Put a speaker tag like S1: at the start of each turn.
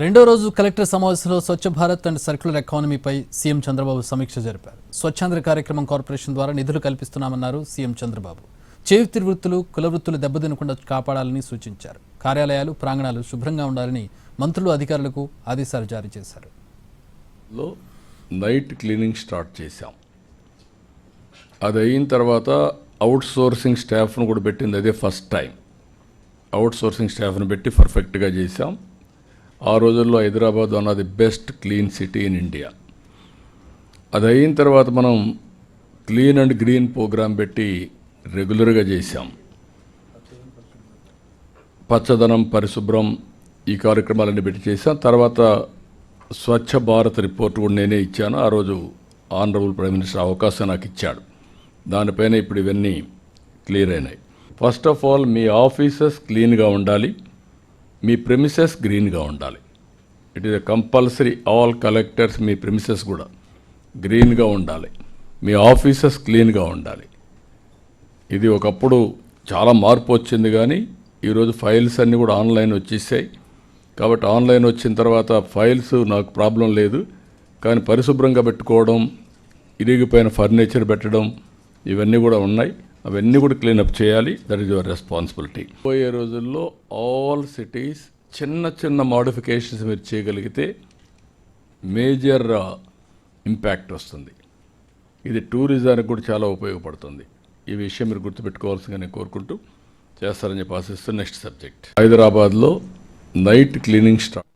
S1: రెండో రోజు కలెక్టర్ సమావేశంలో స్వచ్ఛ భారత్ అండ్ సర్క్యులర్ ఎకానమీపై సీఎం చంద్రబాబు సమీక్ష జరిపారు. స్వచ్ఛాంధ్ర కార్యక్రమం కార్పొరేషన్ ద్వారా నిధులు కల్పిస్తున్నామన్నారు సీఎం చంద్రబాబు. చేతి వృత్తులు కుల వృత్తులు దెబ్బతినకుండా కాపాడాలని సూచించారు. కార్యాలయాలు ప్రాంగణాలు శుభ్రంగా ఉండాలని మంత్రులు అధికారులకు ఆదేశాలు జారీ చేశారు.
S2: లో నైట్ క్లీనింగ్ స్టార్ట్ చేశాం. అది అయిన తర్వాత అవుట్ సోర్సింగ్ స్టాఫ్ను కూడా పెట్టింది అదే ఫస్ట్ టైం. అవుట్ సోర్సింగ్ స్టాఫ్ను పెట్టి పర్ఫెక్ట్గా చేశాం. ఆ రోజుల్లో Hyderabad one of the best clean city in India. అది అయిన తర్వాత మనం క్లీన్ అండ్ గ్రీన్ ప్రోగ్రాం పెట్టి రెగ్యులర్గా చేశాం. పచ్చదనం పరిశుభ్రం ఈ కార్యక్రమాలన్నీ పెట్టి చేశాం. తర్వాత స్వచ్ఛ భారత్ రిపోర్ట్ కూడా నేనే ఇచ్చాను. ఆ రోజు ఆనరబుల్ ప్రైమ్ మినిస్టర్ అవకాశం నాకు ఇచ్చాడు. దానిపైన ఇప్పుడు ఇవన్నీ క్లియర్ అయినాయి. ఫస్ట్ ఆఫ్ ఆల్ మీ ఆఫీసెస్ క్లీన్గా ఉండాలి. మీ ప్రెమిసెస్ గ్రీన్గా ఉండాలి. It is compulsory all collectors me premises కూడా గ్రీన్గా ఉండాలి. మీ ఆఫీసెస్ క్లీన్గా ఉండాలి. ఇది ఒకప్పుడు చాలా మార్పు వచ్చింది కానీ ఈరోజు ఫైల్స్ అన్నీ కూడా ఆన్లైన్ వచ్చేసాయి. కాబట్టి ఆన్లైన్ వచ్చిన తర్వాత ఫైల్స్ నాకు ప్రాబ్లం లేదు. కానీ పరిశుభ్రంగా పెట్టుకోవడం ఇరిగిపోయిన ఫర్నిచర్ పెట్టడం ఇవన్నీ కూడా ఉన్నాయి. అవన్నీ కూడా క్లీనప్ చేయాలి. దట్ ఈస్ యువర్ రెస్పాన్సిబిలిటీ పోయే రోజుల్లో ఆల్ సిటీస్ చిన్న చిన్న మాడిఫికేషన్స్ మీరు చేయగలిగితే మేజర్ ఇంపాక్ట్ uh, వస్తుంది. ఇది టూరిజానికి కూడా చాలా ఉపయోగపడుతుంది. ఈ విషయం మీరు గుర్తుపెట్టుకోవాల్సిందిగా నేను కోరుకుంటూ చేస్తారని చెప్పి ఆశిస్తూ నెక్స్ట్ సబ్జెక్ట్ హైదరాబాద్లో నైట్ క్లీనింగ్ స్టార్ట్